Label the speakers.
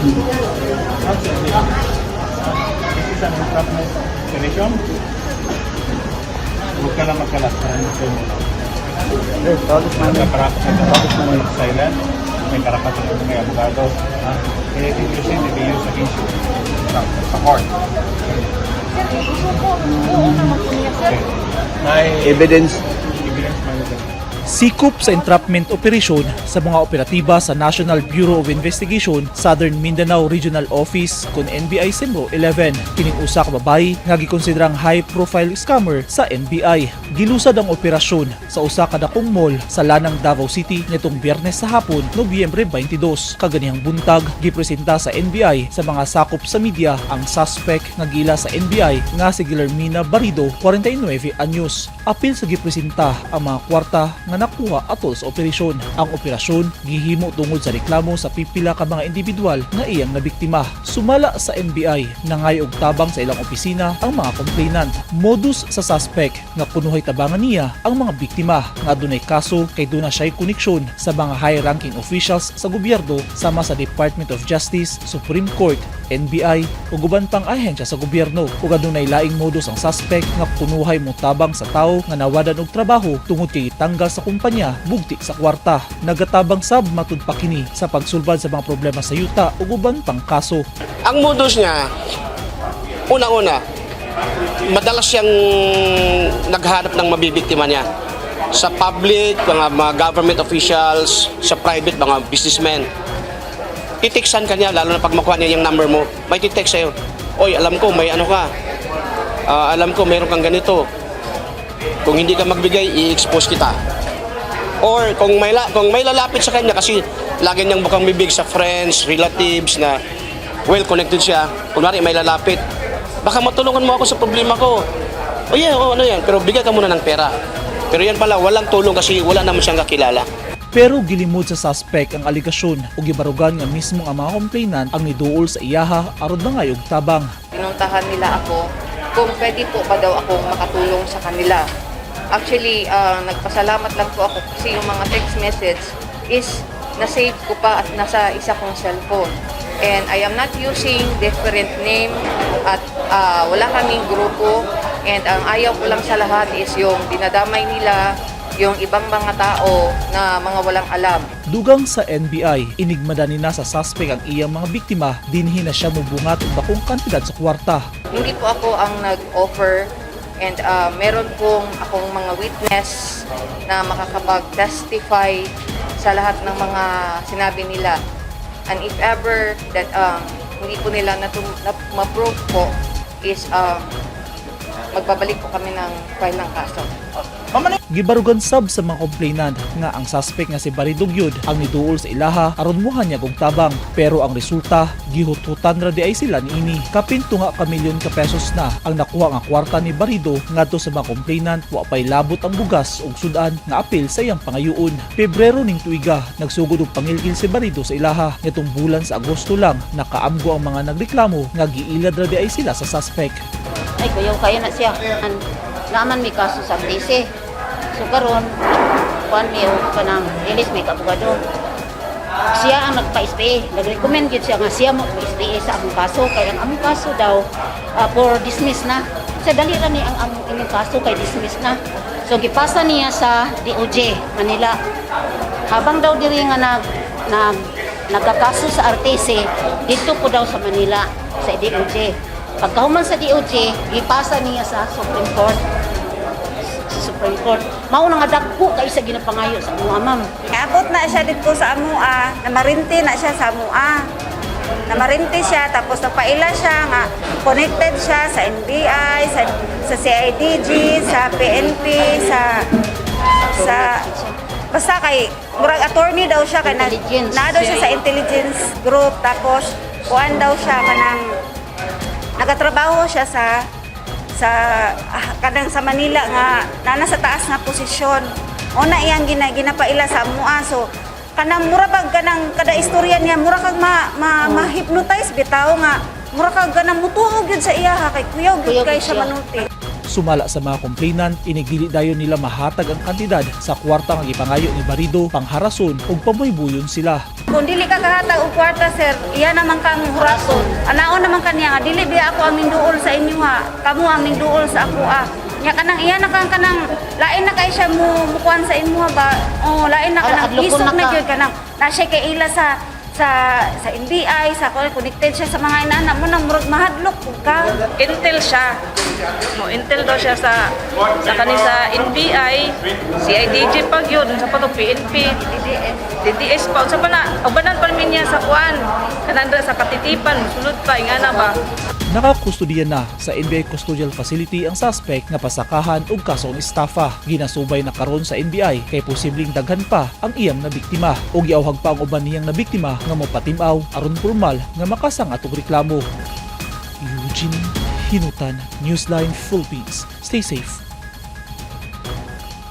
Speaker 1: This is an entrapment operation. Huwag ka lang magkalat hindi.
Speaker 2: Yes, tapos
Speaker 1: may karapat mo may silent. May karapat mo may abogado. Kaya you say that they use against you sa, sa court. Okay. May
Speaker 2: evidence
Speaker 1: evidence man ito.
Speaker 3: Sikop sa entrapment operasyon sa mga operatiba sa National Bureau of Investigation Southern Mindanao Regional Office kun NBI Simro 11 kining usa ka babayi nga gikonsiderang high profile scammer sa NBI. Gilusad ang operasyon sa usa ka dakong mall sa Lanang Davao City nitong Biyernes sa hapon, Nobyembre 22. Kaganihang buntag gipresenta sa NBI sa mga sakop sa media ang suspect nga gila sa NBI nga si Guillermina Barido, 49 anyos. Apil sa gipresenta ang mga kwarta nga nakuha atol sa operasyon. Ang operasyon gihimo tungod sa reklamo sa pipila ka mga individual nga iyang nabiktima. Sumala sa NBI nangay og tabang sa ilang opisina ang mga complainant. Modus sa suspect nga kunuhay tabangan niya ang mga biktima nga dunay kaso kay duna siya'y koneksyon sa mga high-ranking officials sa gobyerno sama sa Department of Justice, Supreme Court, NBI ug uban pang ahensya sa gobyerno ug adunay laing modus ang suspect nga kunuhay mo tabang sa tawo nga nawadan og trabaho tungod kay tanggal sa kumpanya bugti sa kwarta nagatabang sab matud pa kini sa pagsulbad sa mga problema sa yuta ug uban pang kaso
Speaker 4: Ang modus niya, una-una, madalas siyang naghanap ng mabibiktima niya. Sa public, mga, mga government officials, sa private, mga businessmen. Titiksan ka niya, lalo na pag makuha niya yung number mo, may titext sa'yo, Oy, alam ko, may ano ka. Ah, alam ko, mayroon kang ganito. Kung hindi ka magbigay, i-expose kita. Or kung may, la- kung may lalapit sa kanya kasi lagi niyang bukang bibig sa friends, relatives na well connected siya. Kunwari may lalapit, baka matulungan mo ako sa problema ko. O yeah, oh, ano yan, pero bigyan ka muna ng pera. Pero yan pala, walang tulong kasi wala naman siyang kakilala.
Speaker 3: Pero gilimod sa suspect ang aligasyon ug gibarugan nga mismo ang mga complainant ang niduol sa iyaha aron mangayog tabang
Speaker 5: pinuntahan nila ako kung pwede po ba daw akong makatulong sa kanila. Actually, ah, nagpasalamat lang po ako kasi yung mga text message is na-save ko pa at nasa isa kong cellphone. And I am not using different name at ah, wala kaming grupo. And ang ayaw ko lang sa lahat is yung dinadamay nila yung ibang mga tao na mga walang alam.
Speaker 3: Dugang sa NBI, inigmada ni na sa suspect ang iyang mga biktima dinhi na siya mubungat og dakong kantidad sa kwarta.
Speaker 5: Hindi po ako ang nag-offer and uh, meron pong akong mga witness na makakapag-testify sa lahat ng mga sinabi nila. And if ever that um, hindi po nila na, ma-prove po is um, magbabalik po kami ng file ng kaso.
Speaker 3: Gibarugan sab sa mga complainant nga ang suspect nga si Baridog Yud ang niduol sa ilaha aron muhan niya og tabang. Pero ang resulta gihututan ra di ay sila niini kapinto nga ka milyon ka pesos na ang nakuha nga kwarta ni Barido ngadto sa mga complainant wa pay labot ang bugas ug sudan nga apil sa iyang pangayuon. Pebrero ning tuiga nagsugod og pangilgil si Barido sa ilaha. Nitong bulan sa Agosto lang nakaamgo ang mga nagreklamo nga giilad ra di ay sila sa suspect.
Speaker 6: Ay kuyaw kaya na siya. An, naman may kaso sa DC so karon kuan mi o kanang ilis may kabugado siya ang nagpa-SPA nag-recommend gyud siya nga siya mo SPA sa among kaso. Kay ang among kaso daw ah, for dismiss na. Sa dali ra ni ang among inyong kaso kay dismiss na. So gipasa niya sa DOJ Manila. Habang daw diri nga nag nag nagkakaso sa RTC dito po daw sa Manila sa DOJ pagkahuman sa DOJ gipasa niya sa Supreme Court Supreme Court. Mao na nga dagko kay sa ginapangayo sa mga ma'am.
Speaker 7: Abot na siya dito sa Amua, namarinti na siya sa Amua. Namarinti siya, tapos napaila siya nga connected siya sa NBI, sa, sa CIDG, sa PNP, sa sa basta kay murag attorney daw siya kay na, na daw siya sa intelligence group tapos kuan daw siya kanang nagatrabaho siya sa sa ah, kadang sa Manila nga nana sa taas nga posisyon. Una iyang gina, ginapaila sa mua. So kanang mura bag kanang kada istorya niya mura kag ma, ma, ma-hypnotize bitaw nga. Mura kag kanang mutuog yun sa iya ha? Kay kuyaw gyud
Speaker 6: Kuyaw
Speaker 7: kay siya.
Speaker 6: siya.
Speaker 3: Sumala sa mga complainant, inigdili dayon nila mahatag ang kantidad sa kwarta nga gipangayo ni Barido pangharason ug pamoybuyon sila.
Speaker 7: Kung dili ka kahatag og kwarta sir, iya naman kang hurason. Anaon naman kaniya nga dili biya ako ang minduol sa inyo ha. Kamu ang minduol sa ako ah. Nya kanang iya na kang kanang lain na kay siya mo mukuan sa inyo ha ba. Oh, lain na kanang isok
Speaker 6: na
Speaker 7: gyud kanang na siya kay ila sa sa sa NBI, sa connected siya sa mga inana mo nang murag mahadlok pud ka.
Speaker 8: Intel siya. Mo Intel daw siya sa sa kanisa NBI, CIDG pag yun, sa pato PNP, DDS pa. Sa pa na, ubanan pa niya sa kuan. Kananda sa katitipan, sulod pa, nga na ba?
Speaker 3: Nakakustodiya na sa NBI Custodial Facility ang suspect nga pasakahan og kasong estafa. Ginasubay na karon sa NBI kay posibleng daghan pa ang iyang nabiktima ug giawhag pa ang uban niyang nabiktima nga mopatimaw aron formal nga makasang atong reklamo. Eugene Hinutan, Newsline Philippines. Stay safe.